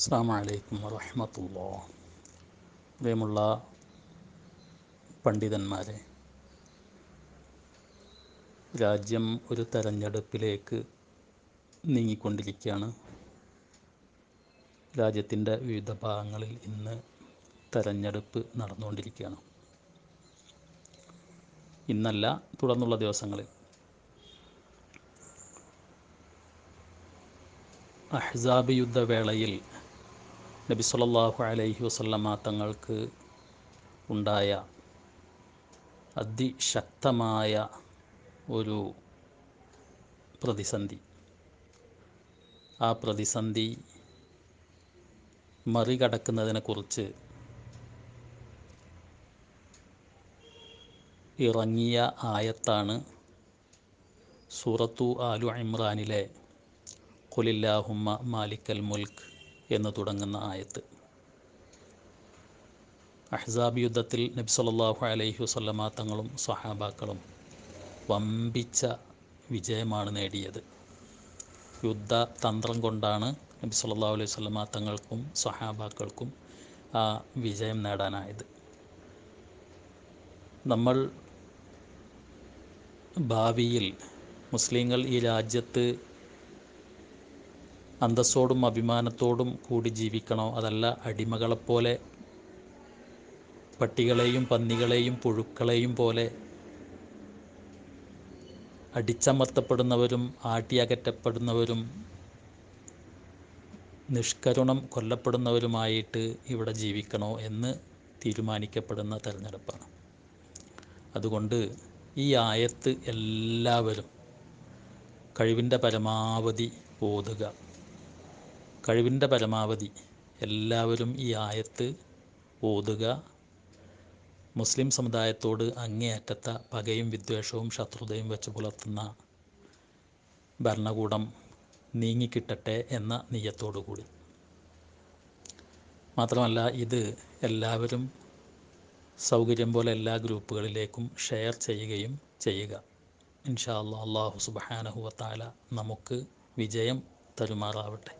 അസ്സാം വലൈക്കും പ്രിയമുള്ള പണ്ഡിതന്മാരെ രാജ്യം ഒരു തെരഞ്ഞെടുപ്പിലേക്ക് നീങ്ങിക്കൊണ്ടിരിക്കുകയാണ്. രാജ്യത്തിന്റെ വിവിധ ഭാഗങ്ങളിൽ ഇന്ന് തെരഞ്ഞെടുപ്പ് നടന്നുകൊണ്ടിരിക്കുകയാണ്. ഇന്നല്ല തുടർന്നുള്ള ദിവസങ്ങളിൽ. അഹ്സാബ് യുദ്ധവേളയിൽ നബി സല്ലല്ലാഹു അലൈഹി വസല്ലമ തങ്ങൾക്ക് ഉണ്ടായ അതിശക്തമായ ഒരു പ്രതിസന്ധി. ആ പ്രതിസന്ധി മറികടക്കുന്നതിനെക്കുറിച്ച് ഇറങ്ങിയ ആയത്താണ് സൂറത്തു ആലു ഇമ്രാനിലെ കൊലില്ലാഹുമ്മ മാലിക്കൽ മുൽക്ക് എന്ന് തുടങ്ങുന്ന ആയത്ത്. അഹ്സാബ് യുദ്ധത്തിൽ നബി സല്ലല്ലാഹു അലൈഹി വസല്ലമ തങ്ങളും സഹാബാക്കളും വമ്പിച്ച വിജയമാണ് നേടിയത്. യുദ്ധ തന്ത്രം കൊണ്ടാണ് നബി സല്ലല്ലാഹു അലൈഹി വസല്ലമ തങ്ങൾക്കും സഹാബാക്കൾക്കും ആ വിജയം നേടാനായത്. നമ്മൾ ഭാവിയിൽ മുസ്ലിങ്ങൾ ഈ രാജ്യത്ത് അന്തസ്സോടും അഭിമാനത്തോടും കൂടി ജീവിക്കണോ? അതല്ല അടിമകളെപ്പോലെ പട്ടികളെയും പന്നികളെയും പുഴുക്കളെയും പോലെ അടിച്ചമർത്തപ്പെടുന്നവരും ആട്ടിയകറ്റപ്പെടുന്നവരും നിഷ്കരുണം കൊല്ലപ്പെടുന്നവരുമായിട്ട് ഇവിടെ ജീവിക്കണോ എന്ന് തീരുമാനിക്കപ്പെടുന്ന തെരഞ്ഞെടുപ്പാണ്. അതുകൊണ്ട് ഈ ആയത്ത് എല്ലാവരും കഴിവിന്റെ പരമാവധി ഓതുക. കഴിവിന്റെ പരമാവധി എല്ലാവരും ഈ ആയത്ത് ഓതുക. മുസ്ലിം സമുദായത്തോട് അങ്ങേയറ്റത്ത പകയും വിദ്വേഷവും ശത്രുതയും വെച്ച് പുലർത്തുന്ന ഭരണകൂടം നീങ്ങിക്കിട്ടട്ടെ എന്ന നീയത്തോടു കൂടി മാത്രമല്ല ഇത് എല്ലാവരും സൗകര്യം പോലെ എല്ലാ ഗ്രൂപ്പുകളിലേക്കും ഷെയർ ചെയ്യുകയും ചെയ്യുക. ഇൻഷാ അള്ളാഹു സുബാനഹുവത്താല നമുക്ക് വിജയം തരുമാറാവട്ടെ.